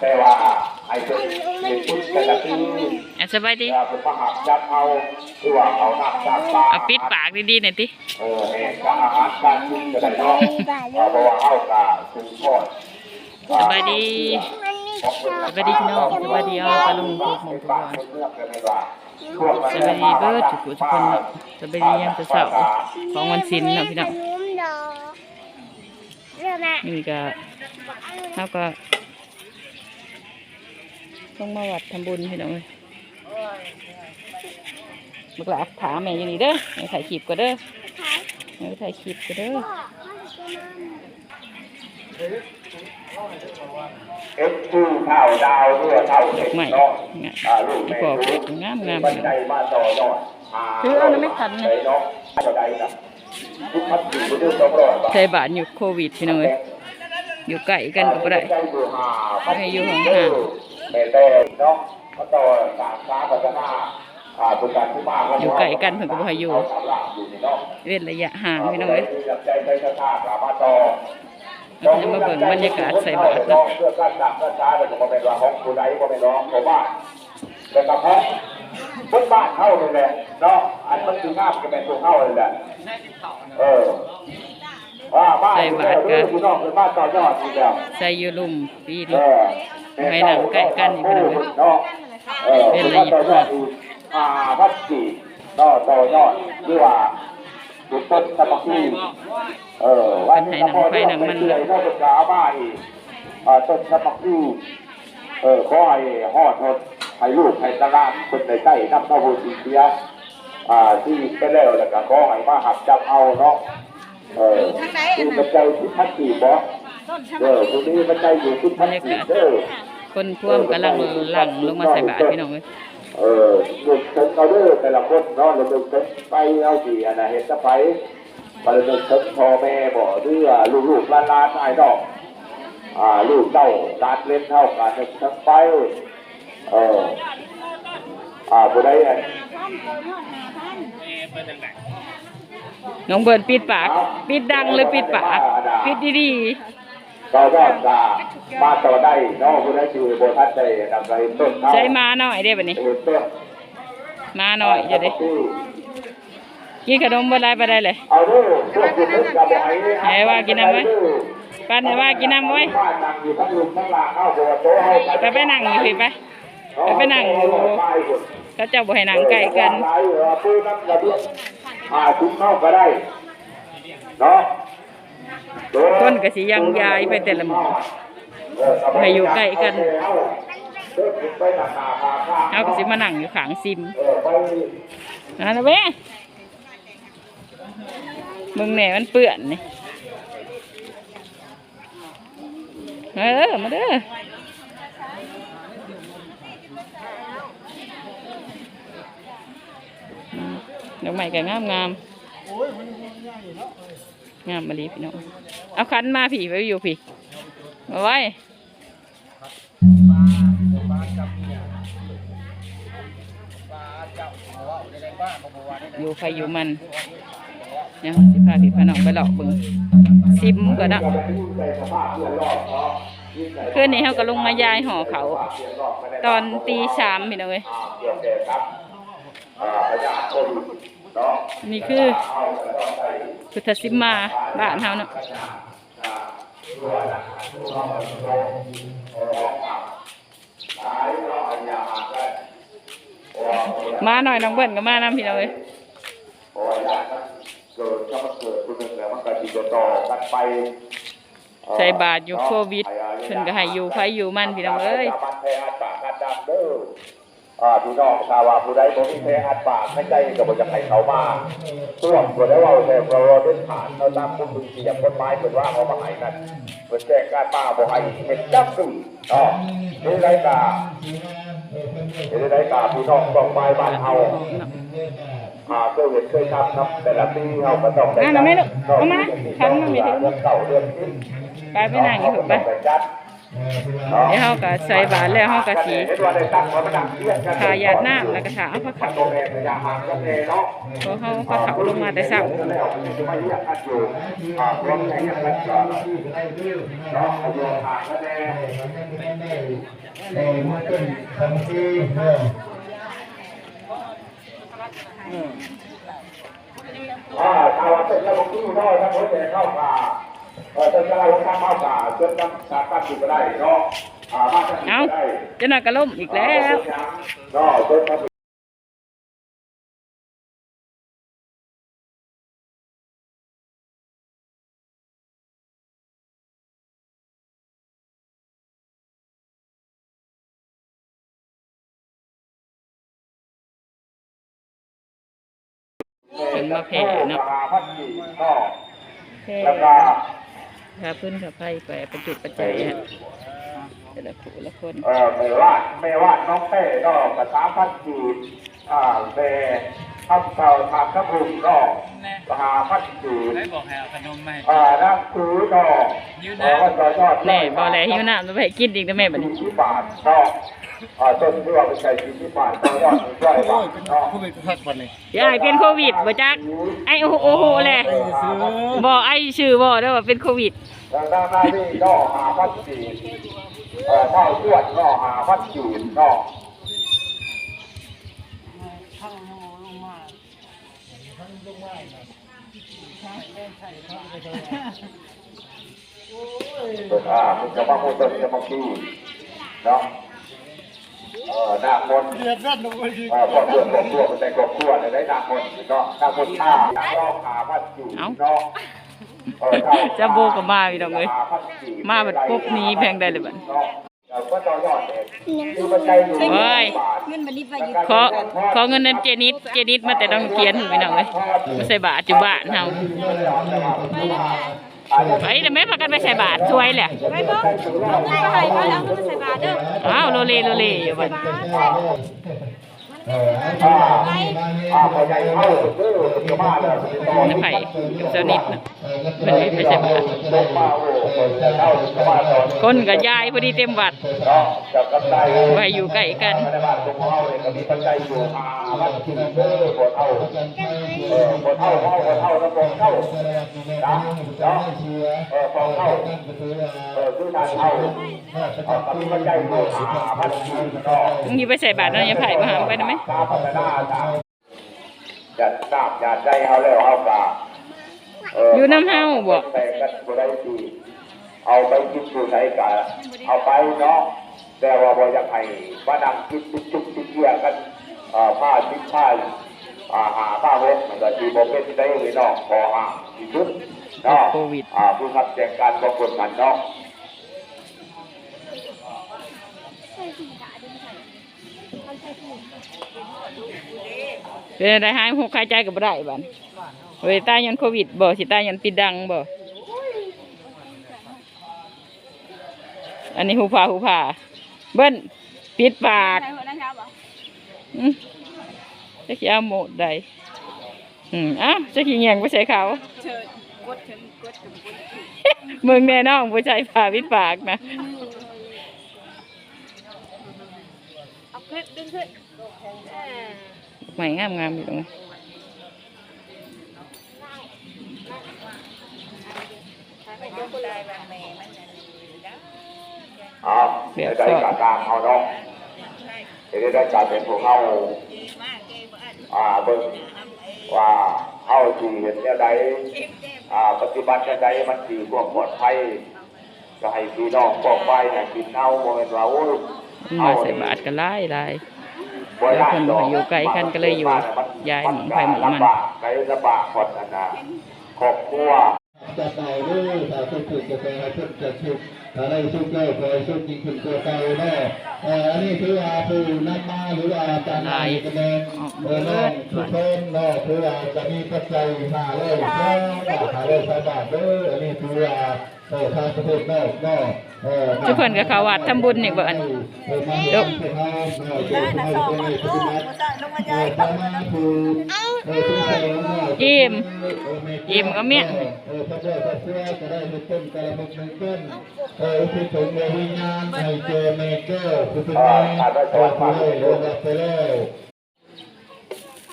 แต่ว่าไอ้เจ้าเด็กพุทธกระตืออะสบายดีเราเป็นมหาจับเอาคือว่าเอาหนักจับปลาเอาปิดปากดีๆหน่อยติเออแห่งการอาหารการกินก็ได้เนาะเอาเพราะว่าเอากาคือทอดสบายดีสบายดีพี่น้องสบายดีเอาปลาลุงทุกหมองทุกวันสบายดีเบิร์ดทุกผู้ทุกคนเนาะสบายดียามเช้าๆของวันศิลป์เนาะพี่น้องนี่ก็เฮาก็ ต้องมาวัดทำบุญพี่น้องเอ้ยบักหลาถามแม่อยู่นี่เด้อแม่ถ่ายคลิปก็เด้อแม่ถ่ายคลิปก็เด้อเอฟคือเท่าดาวเมื่อเท่าเด็กไม่เนาะงามอ่าลูกอีแม่ปอบรู้งามงามมาต่อยอดคือเอาน้ำไม่ทันนะเนาะบันไดนะทุกพัดองใส่บาทใช้บาทอยู่โควิดพี่น้องเอ้ยอยู่ใกล้กันก็บ่ได้ให้อยู่ห่าง แต่แต่เนาะมาต่อสามช้าพัฒนาอ่าเป็นการที่มากอยู่ใกล้กันเพิ่นก็บ่ให้อยู่เาสามหลักอยู่นี่เนาะ เว้นระยะห่างพี่น้องเอ้ยใจใจชาติสามารถต่อเราจะมาเบิ่งบรรยากาศใส่บาตรเนาะ เพื่อการดับการช้าแต่ก็เป็นว่าห้องผู้ใดก็เป็นร้องของบ้านแต่กระเพาะทุกบ้านเข้าเลยแหละเนาะ อันมันคืองามก็เป็นตัวเข้าเลยแหละ เออว่าบ้าน ใส่บาตรก็พี่น้องเป็นบ้านต่อยอดอีกแล้วใส่อยู่ลุ่มปีเอนี้อให้หนังใกล้กันอีกหน่อยเนาะเออเป็นละเอียดมากอ่าพัดจีเนาะต่อยอดหรือว่าจุดต้นสมัครีเออวันนี้ก็เรื่องไปเรื่อยๆนอกจากอาบ้าอีกอ่าต้นสมัครีเออขอให้ฮอดทนให้ลูกให้ตลาดคนในใกล้นำเข้าบูชิเสียอ่าที่ไปแล้วแล้วก็ขอให้มาหักจับเอาเนาะ เออที่มันใจที่พัดจีบ่เออตรงนี้มันใจอยู่ที่พัดจีเด้อคนพ่วมกำลังหลั่งลงมาใส่บาตรพี่น้องเอ้ยเออลูกเซ็นเอาเด้อแต่ละคนเนาะแล้วลูกเซ็นไปเอาสิอันน่ะเห็นจะไปไปลูกเซ็นพ่อแม่บ่เด้อลูกลูกหลานหลานไอ้ดอก อ่าลูกเต้าการเล่นเท่ากันเซ็นไป เอออ่าผู้ใดอัน น้องเบิร์นปิดปาก ปิดดังเลยปิดปาก ปิดดีก็ก็จะมาต่อได้เนาะผู้ใดอยู่บนทัดได้นำไปต้นๆใช้มาหน่อยได้บัดนี้เห็นต้นมาหน่อยจะได้กินขนมบ่ได้บ่ได้เลยเอาเด้อพวกคุณเพิ่นจะบ่ให้ให้ว่ากินน้ำไว้ป้านให้ว่ากินน้ำไว้บ้านนั่งอยู่ทั้งลุมทั้งหลางเอาบ่โตเฮาไปไปนั่งอยู่พี่ไปไปไปนั่งอยู่เขาเจ้าบ่ให้นั่งใกล้กัน ปืนน้ำกระเบียดอ่าทุกเข้าก็ได้เนาะคนก็สิยังยายไปแต่ละหมู่ให้อยู่ใกล้กันเฮาก็สิมานั่งอยู่ข้างซิมเออไปนั่นนะเว้ยมึงแหน่มันเปื้อนนี่เออมาเด้ออื ดอกไม้ก็งามงามงามมาลีพี่น้อง เอาคันมาผีไปอยู่ผีมาไว้อยู่ใครอยู่มันเนี่ยสิพาพี่พน้องไปหลอกบึงซิมก็ได้คืนนี้เขาก็ลงมายายห่อเขา ตอนตีสามพี่น้องเอ้ย อ่าประหยัดคนเนาะนี่คือพุทธสิมมาบ้านเฮาเนาะมาหน่อยน้องเบิ้ลก็มานำพี่น้องเอ้ยเพราะว่เกิดถ้ามันเกิดคนหนึ่งแล้วมันก็ติดต่อกันไปใส่บาตรอยู่โควิดเพิ่นก็ให้อยู่ไผอยู่มันพี่น้องเอ้ย พี่น้องชาวาผู้ใดบ่มีแพ้อัดปากไม่ใจก็บ่จะให้เขามาส่วนบ่ได้ว่าแต่เราเดินผ่านเราตามคุณเสียงกฎหมายเพิ่นว่าเขามาให้นั่นเพิ่นแจ้งการมาบ่ให้เฮ็ดจับซึ่งเนาะนี่ได้กานี่ได้กาพี่น้องต้องไปบ้านเฮาอาเคยเห็นเคยทำเนาะแต่ละปีเราก็ต้องอะน้ำแม่ลูกเอามาคันมาไม่ถึงเดือนเก่าเดือนขึ้นไปไปนั่งอยู่เถอะไปจัด เดี๋ยวเฮาก็ใส่บาตรแล้วเฮาก็สิเห็นว่าได้ตั้งมาประดับเรียกกันทายาดน้ำแล้วก็ถาเอาพระขัเขาบตัวแม่พยายามมาก็เลยเนาพราะเฮาพระเขาลงมาแต่เช้าแล้วจะมาเรียกกันอยู่อ่ารวมใจกันก่อนเนาะเอาโยนทางกันแน่อ่าถ้าว่าเป็นระบบที่น้อยถ้าคนจะเข้ามา เออจะเราทำเข้ามาจนทำการตั้งอยู่ก็ได้เนาะอ่ามาตั้งอยู่เอ้าก็ได้เจ้าน่ะก็ล่มอีกแล้วเนาะจนทำถึงมาแผ่เนาะพัดจีเนาะแผ่แล้วก็ พาเพิ่นกับไผไปประจุปัจจัยฮะแต่ละผู้ละคนเออไม่ว่าไม่ว่าน้องเต้ก็ประชาพัดจีอ่าเบ ทับเต่าทางกระพุ้งก็มหาพัดจีไม่บอกให้เอาขนมมาให้อ่านักซื้อก็เออว่าจะยอดแน่บ่แลหิวน้ำแล้วไปให้กินอีกนะแม่บัดนี้ที่บาทก็อ่าต้นที่ว่าเป็นใจที่บาทก็ยอดมีย่อยบาทเนาะผู้เป็นกษัตริย์วันนี้ยายเป็นโควิดบ่จักไอ้โอ้โหโอ้โหแหละบ่ไอ้ชื่อบ่ได้อว่าเป็นโควิดดังนั้นหน้าที่ก็หาพัดจีเอ่อเท่าตรวจก็หาพัดจีก็เปิดอ่ อ่ามันจะมาโมเตอร์จะมาขี้เนาะเออหน้ามนเดือดร้อนลงไปทีเออพอเดือดกบตัวมันแต่กบตัวเลยได้หน้ามนต์เนาะหน้ามนท่าหน้าขาพัดอยู่เนาะเออจะโบก็มาพี่น้องเอ้ยขาพัดอยู่มาบัดปุ๊บนี้แพงได้เลยบัด เนาะเออก็ต่อยอดเองคือปัจจัยอยู่เว้ยเงินบันนี้ไปอยู่ขอขอเงินนั้นเจนิดเจนิดมาแต่ต้องเขียนพี่น้องเอ้ยมาใส่บาตรอยู่บ้านเฮาไปแต่แม่พากันไปใส่บาตรช่วยแหละไปบ่ไปไปไปแล้วก็ใส่บาทเด้ออ้าวโลเลโลเลอยู่บั ดอ่าอ่าพอใหญ่เข้าเออจะมาแล้วต่ไผกับเจ้านิดน่ะเพิ่นไปใส่บาตรลงมาโอ้โหจะเข้าจะมาต่อคนกับยายพอดีเต็มวัดเนาะจะกำไรไว้อยู่ใกล้กันในบ้านตรงเฮาเนี่ยก็มีปัจจัยอยู่มาวัดที่เออปวดเท่าเออปวดเท่าเท่าปวดเท่าแล้วปวดเท่านะเนาะเออปวดเท่าเออคือทานเท่าเออก็มีปัจจัยอยู่มาวัดที่เนาะมึงอยู่ไปใส่บาตรนั่นยังไผมาหามไปได้ไหมตาพัฒนาตาอย่าทราบอย่าใจเฮาแล้วเฮากาอยู่น้ำเฮาบ่แต่กันบ่ได้สิเอาไปคิดอยู่ไหนกะเอาไปเนาะแต่ว่าบ่อยากให้มานั่งคิดจุกจุกจิกเกี่ยกันผ้าชิดผ้าอาหาผ้าเวทมันก็สิบ่เป็นได้เลยเนาะขอห่างที่สุดเนาะโควิดอ่าผู้ขับแจงการบ่คนมันเนาะ เป็นได้หายหูคายใจกับบ่ได้บัดเว้ยตายยันโควิดบ่สิตายยันปิดดังบ่อันนี้หูผาหูผาเบิ้นปิดปากใส่หัวหน้าเช้าบ่อืมจะขี้เอาโหมดใดอืมอ้าวจะขี้เงียงไปใส่เขาเชิญกดเชิญกดเชิญกดมึงแน่น้องผู้ชายผ่าปิดปากนะ เอา ขึ้นดึงขึ้นเออใหม่งามงามๆอยู่ตรงนี้ไปเจอคนใดแบบแม่มันเอาได้ได้การตามเฮาเนาะจะได้ได้การเป็นพวกเฮาอ่าเบิ่งว่าเฮาสิเห็นแนวใดอ่าปฏิบัติแนวใดมันสิความปลอดภัยก็ให้พี่น้องป้องไปให้กินเอาบ่แม่นว่าโอ้ย มาใส่บาตรกันไล่ไล่แล้วคนบ่อยู่ไกลกันก็เลยอยู่ยายหมู่ไปหมู่มันไกลลำบากคนนั้นนะครอบครัวจะไปด้วยถ้าทุกข์จะไปให้ทุกข์จะทุกข์ถ้าได้ทุกข์ก็ขอให้ทุกข์ยิ่งขึ้นตัวเก่าแน่เอ่ออันนี้คือว่าผู้นำมาหรือว่าจารย์นายกระเด็นเออน้องทุกคนเนาะคือว่าจะมีปัจจัยมาเลยเนาะหาเลยสบายเด้ออันนี้คืออา ทศนอกเนาะเออทุกคนก็เข้าวัดทำบุญนี่บ่อันเออมาเฮ็ดให้ทานเนาะเจ้าสมัยเป็นไงปฏิบัติเออตามมาผู้เอาเออคุณแสงเนาะอิ่มเออแอิ่มก็เมี่ยงเออพระเจ้าพระเจ้าก็ได้เป็นต้นกระมุกหนึ่งต้นเออคือถึงดวงวิญญาณให้เจอเมเกอร์คือเป็นแม่เออไปเลยลงไปเลย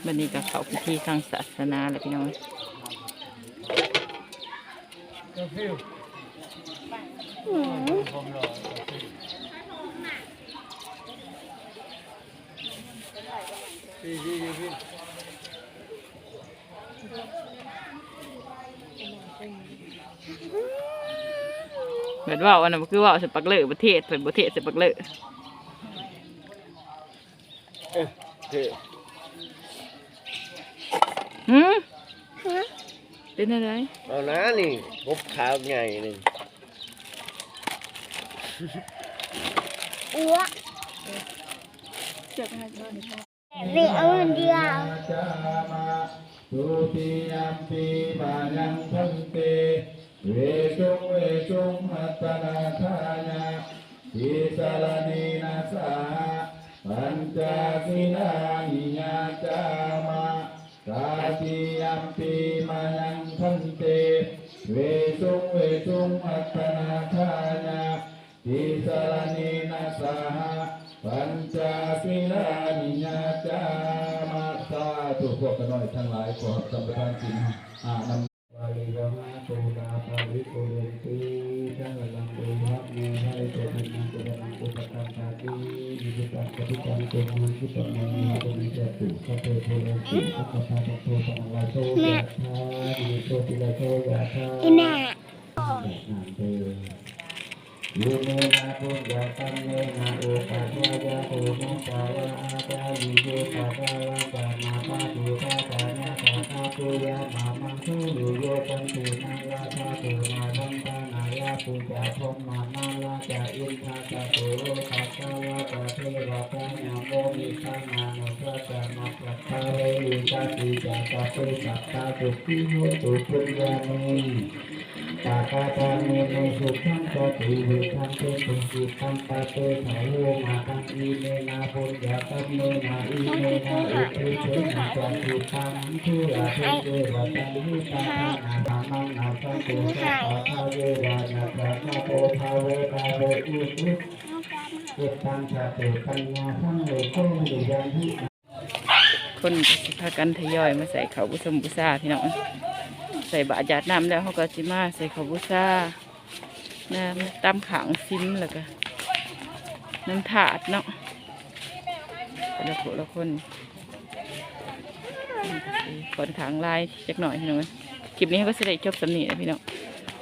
บันนี้ก็เข้าพิธีทางศาสนาแล้วพี่น้อง เหมือนว่าอันนั้นคือว่าสปักเลอประเทศเป็นประเทศสปักเลอหืมเป็นอะไรเอานะนี่กบขาวใหญ่หนึ่ง อ้วกเรียกเอาเดียวจามาสุติยัมปีมายังพันเตเวชุงเวชุงมัตนาทายาทิสารณีนาสาปัญจศีลานิยาจามาสาธิยัมปีมายังพันเตเว ทั้งหลายขอสัมปทานสิ่งอ่านำวาลีวะมะโตนาภาวิโกเรติสังลังเอวะเมหะเอตตินังตุนังอุปตังตาติวิจิตังปฏิตังตุมังคิปังมังมีตุมิเจตุสัพเพโทเรนติสัพพะทาโตสังวาโตยะธาวิโตติลาโตยะธาอีแม่นามเตยูเมนะปุญญาตัมเมนะโอปัฏฐายะโตนะสาวะอาจายิโยปัฏฐายะกามาปะ ปุยะมามังคุโยโยตันตุนาลาชาตุนาทังตานายาปุญญาพรหมานาลาจาอินทาตาโตโลกัสสาวาตาเทวะตาญาโมมิทานาโนพระจามาปัตตาเรยุตาติจาตาปุสัตตาตุปิโยตุปุญญาโน ปาตาตาเมโนสุขังปฏิเวทังเตตุสุขังปะเตถาโวมาตังอีเมนาปุญญาตัมเมนาอีเมนาอุทเชนะจันตุตังทุระเทเจวะตังหิตานานานังนาสังตุสัพพะทาเววานาตาคาโตทาเวกาเวอุสุอุตังชาเตปัญญาสังโลโกวิยันหิคนพากันทยอยมาใส่เขาบุษมบุษาพี่น้อง ใส่บาตรหยาดน้ำแล้วเขาก็สิมาใส่เขาวบุษาน้ำตามขังซิมแล้วก็น้ำถาดเนาะแต่ละคนละคนก่อนขางลายจักหน่อยพี่น้องเอ้ยคลิปนี้ก็จะได้จบสำนีนะพี่น้อง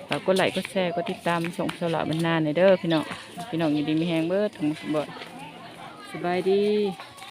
ฝากกดไลค์กดแชร์กดติดตามส่งสละบรรณาในเด้อพี่น้องพี่น้องยินดีมีแหงเบิดทั้งหมดสบายดี